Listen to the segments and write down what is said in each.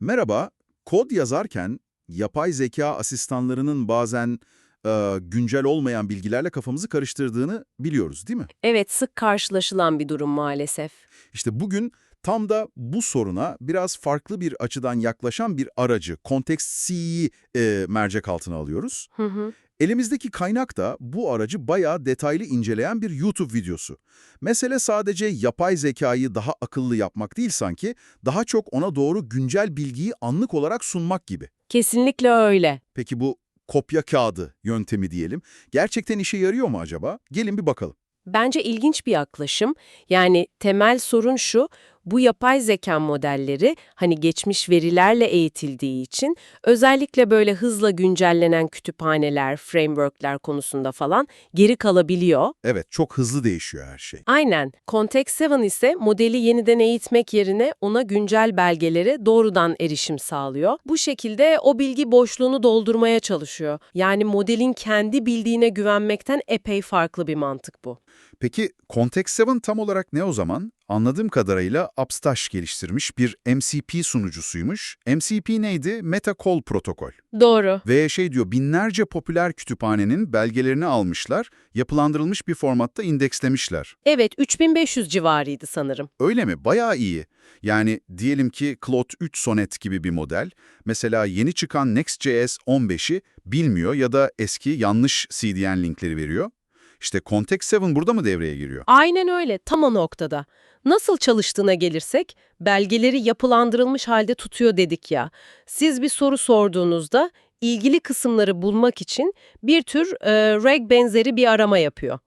Merhaba, kod yazarken yapay zeka asistanlarının bazen e, güncel olmayan bilgilerle kafamızı karıştırdığını biliyoruz değil mi? Evet, sık karşılaşılan bir durum maalesef. İşte bugün tam da bu soruna biraz farklı bir açıdan yaklaşan bir aracı, Context C'yi e, mercek altına alıyoruz. Hı hı. Elimizdeki kaynak da bu aracı bayağı detaylı inceleyen bir YouTube videosu. Mesele sadece yapay zekayı daha akıllı yapmak değil sanki, daha çok ona doğru güncel bilgiyi anlık olarak sunmak gibi. Kesinlikle öyle. Peki bu kopya kağıdı yöntemi diyelim, gerçekten işe yarıyor mu acaba? Gelin bir bakalım. Bence ilginç bir yaklaşım. Yani temel sorun şu, bu yapay zeka modelleri hani geçmiş verilerle eğitildiği için özellikle böyle hızla güncellenen kütüphaneler, frameworkler konusunda falan geri kalabiliyor. Evet, çok hızlı değişiyor her şey. Aynen. Context 7 ise modeli yeniden eğitmek yerine ona güncel belgelere doğrudan erişim sağlıyor. Bu şekilde o bilgi boşluğunu doldurmaya çalışıyor. Yani modelin kendi bildiğine güvenmekten epey farklı bir mantık bu. Peki Context 7 tam olarak ne o zaman? Anladığım kadarıyla Upstash geliştirmiş bir MCP sunucusuymuş. MCP neydi? Meta Call Protokol. Doğru. Ve şey diyor, binlerce popüler kütüphanenin belgelerini almışlar, yapılandırılmış bir formatta indekslemişler. Evet, 3500 civarıydı sanırım. Öyle mi? Bayağı iyi. Yani diyelim ki Claude 3 Sonnet gibi bir model, mesela yeni çıkan Next.js 15'i bilmiyor ya da eski yanlış CDN linkleri veriyor. İşte Context 7 burada mı devreye giriyor? Aynen öyle, tam o noktada. Nasıl çalıştığına gelirsek, belgeleri yapılandırılmış halde tutuyor dedik ya. Siz bir soru sorduğunuzda ilgili kısımları bulmak için bir tür e, reg benzeri bir arama yapıyor.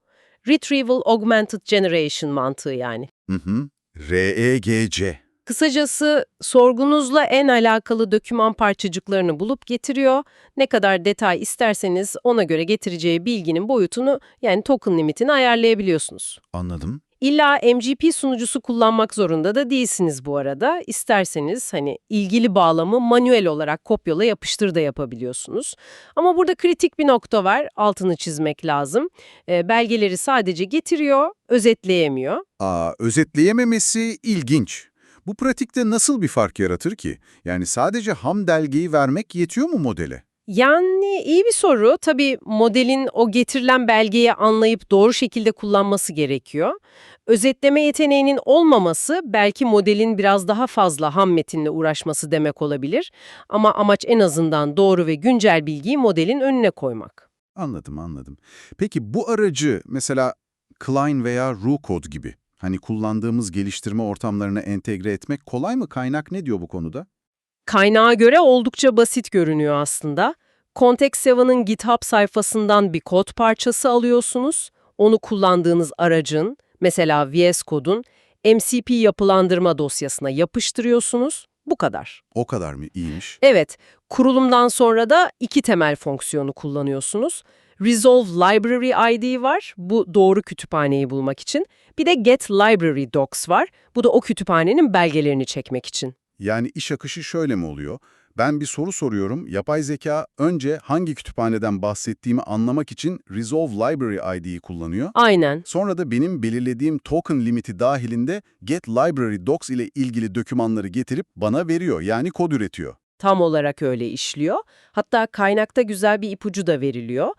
Retrieval Augmented Generation mantığı yani. Hı hı. REGC. Kısacası sorgunuzla en alakalı doküman parçacıklarını bulup getiriyor. Ne kadar detay isterseniz ona göre getireceği bilginin boyutunu yani token limitini ayarlayabiliyorsunuz. Anladım. İlla MGP sunucusu kullanmak zorunda da değilsiniz bu arada. İsterseniz hani ilgili bağlamı manuel olarak kopyala yapıştır da yapabiliyorsunuz. Ama burada kritik bir nokta var, altını çizmek lazım. Ee, belgeleri sadece getiriyor, özetleyemiyor. Aa, özetleyememesi ilginç. Bu pratikte nasıl bir fark yaratır ki? Yani sadece ham delgeyi vermek yetiyor mu modele? Yani iyi bir soru. Tabii modelin o getirilen belgeyi anlayıp doğru şekilde kullanması gerekiyor. Özetleme yeteneğinin olmaması belki modelin biraz daha fazla ham metinle uğraşması demek olabilir. Ama amaç en azından doğru ve güncel bilgiyi modelin önüne koymak. Anladım, anladım. Peki bu aracı mesela Klein veya RuCode gibi hani kullandığımız geliştirme ortamlarına entegre etmek kolay mı? Kaynak ne diyor bu konuda? Kaynağa göre oldukça basit görünüyor aslında. Context 7'ın GitHub sayfasından bir kod parçası alıyorsunuz. Onu kullandığınız aracın, mesela VS Code'un MCP yapılandırma dosyasına yapıştırıyorsunuz. Bu kadar. O kadar mı? İyiymiş. Evet, kurulumdan sonra da iki temel fonksiyonu kullanıyorsunuz. Resolve Library ID var, bu doğru kütüphaneyi bulmak için. Bir de Get Library Docs var, bu da o kütüphanenin belgelerini çekmek için. Yani iş akışı şöyle mi oluyor? Ben bir soru soruyorum, yapay zeka önce hangi kütüphaneden bahsettiğimi anlamak için Resolve Library ID'yi kullanıyor. Aynen. Sonra da benim belirlediğim token limiti dahilinde Get Library Docs ile ilgili dokümanları getirip bana veriyor, yani kod üretiyor. Tam olarak öyle işliyor. Hatta kaynakta güzel bir ipucu da veriliyor.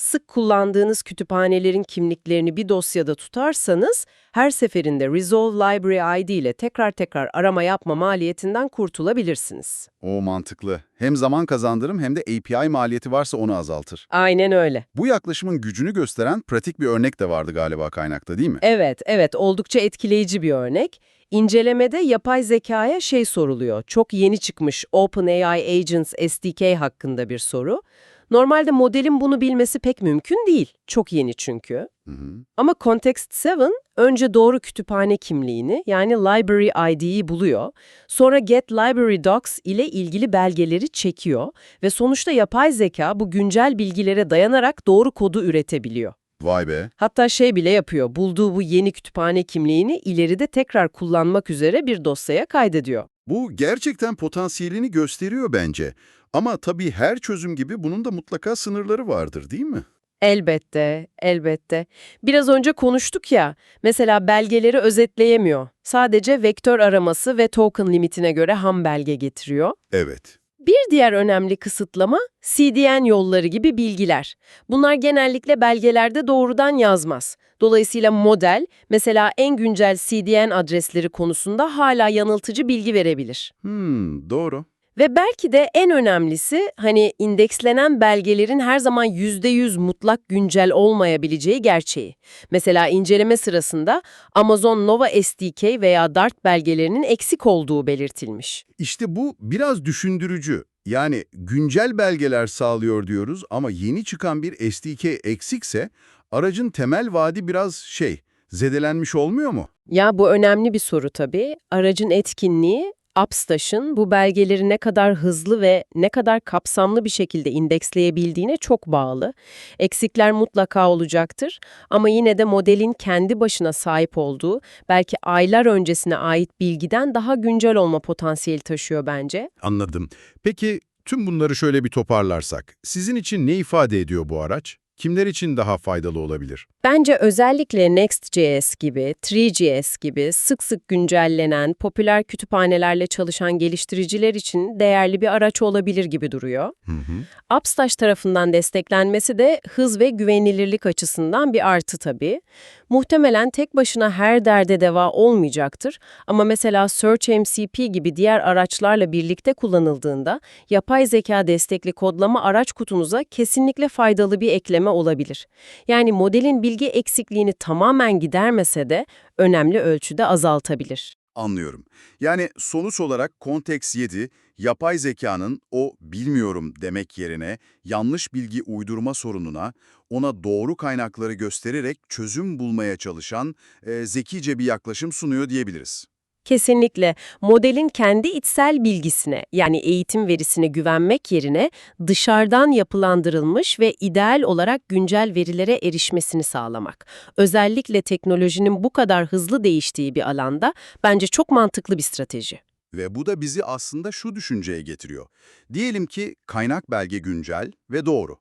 Sık kullandığınız kütüphanelerin kimliklerini bir dosyada tutarsanız her seferinde Resolve Library ID ile tekrar tekrar arama yapma maliyetinden kurtulabilirsiniz. O mantıklı. Hem zaman kazandırım hem de API maliyeti varsa onu azaltır. Aynen öyle. Bu yaklaşımın gücünü gösteren pratik bir örnek de vardı galiba kaynakta değil mi? Evet, evet oldukça etkileyici bir örnek. İncelemede yapay zekaya şey soruluyor. Çok yeni çıkmış OpenAI Agents SDK hakkında bir soru. Normalde modelin bunu bilmesi pek mümkün değil. Çok yeni çünkü. Hı hı. Ama Context 7 önce doğru kütüphane kimliğini yani Library ID'yi buluyor. Sonra Get Library Docs ile ilgili belgeleri çekiyor ve sonuçta yapay zeka bu güncel bilgilere dayanarak doğru kodu üretebiliyor. Vay be. Hatta şey bile yapıyor, bulduğu bu yeni kütüphane kimliğini ileride tekrar kullanmak üzere bir dosyaya kaydediyor. Bu gerçekten potansiyelini gösteriyor bence. Ama tabii her çözüm gibi bunun da mutlaka sınırları vardır değil mi? Elbette, elbette. Biraz önce konuştuk ya, mesela belgeleri özetleyemiyor. Sadece vektör araması ve token limitine göre ham belge getiriyor. Evet. Bir diğer önemli kısıtlama CDN yolları gibi bilgiler. Bunlar genellikle belgelerde doğrudan yazmaz. Dolayısıyla model, mesela en güncel CDN adresleri konusunda hala yanıltıcı bilgi verebilir. Hmm, doğru. Ve belki de en önemlisi hani indekslenen belgelerin her zaman %100 mutlak güncel olmayabileceği gerçeği. Mesela inceleme sırasında Amazon Nova SDK veya Dart belgelerinin eksik olduğu belirtilmiş. İşte bu biraz düşündürücü. Yani güncel belgeler sağlıyor diyoruz ama yeni çıkan bir SDK eksikse aracın temel vaadi biraz şey, zedelenmiş olmuyor mu? Ya bu önemli bir soru tabii. Aracın etkinliği, Upstash'ın bu belgeleri ne kadar hızlı ve ne kadar kapsamlı bir şekilde indeksleyebildiğine çok bağlı. Eksikler mutlaka olacaktır ama yine de modelin kendi başına sahip olduğu, belki aylar öncesine ait bilgiden daha güncel olma potansiyeli taşıyor bence. Anladım. Peki tüm bunları şöyle bir toparlarsak, sizin için ne ifade ediyor bu araç? Kimler için daha faydalı olabilir? Bence özellikle Next.js gibi, 3GS gibi sık sık güncellenen, popüler kütüphanelerle çalışan geliştiriciler için değerli bir araç olabilir gibi duruyor. Hı hı. Upstash tarafından desteklenmesi de hız ve güvenilirlik açısından bir artı tabii. Muhtemelen tek başına her derde deva olmayacaktır ama mesela SearchMCP gibi diğer araçlarla birlikte kullanıldığında yapay zeka destekli kodlama araç kutunuza kesinlikle faydalı bir ekleme olabilir. Yani modelin bilgi eksikliğini tamamen gidermese de önemli ölçüde azaltabilir. Anlıyorum. Yani sonuç olarak Context 7, yapay zekanın o bilmiyorum demek yerine yanlış bilgi uydurma sorununa ona doğru kaynakları göstererek çözüm bulmaya çalışan e, zekice bir yaklaşım sunuyor diyebiliriz. Kesinlikle modelin kendi içsel bilgisine yani eğitim verisine güvenmek yerine dışarıdan yapılandırılmış ve ideal olarak güncel verilere erişmesini sağlamak. Özellikle teknolojinin bu kadar hızlı değiştiği bir alanda bence çok mantıklı bir strateji. Ve bu da bizi aslında şu düşünceye getiriyor. Diyelim ki kaynak belge güncel ve doğru.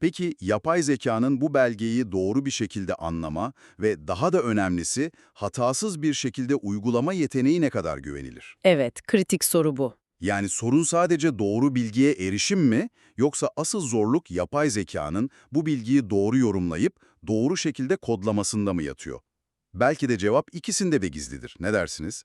Peki yapay zekanın bu belgeyi doğru bir şekilde anlama ve daha da önemlisi hatasız bir şekilde uygulama yeteneği ne kadar güvenilir? Evet, kritik soru bu. Yani sorun sadece doğru bilgiye erişim mi yoksa asıl zorluk yapay zekanın bu bilgiyi doğru yorumlayıp doğru şekilde kodlamasında mı yatıyor? Belki de cevap ikisinde de gizlidir. Ne dersiniz?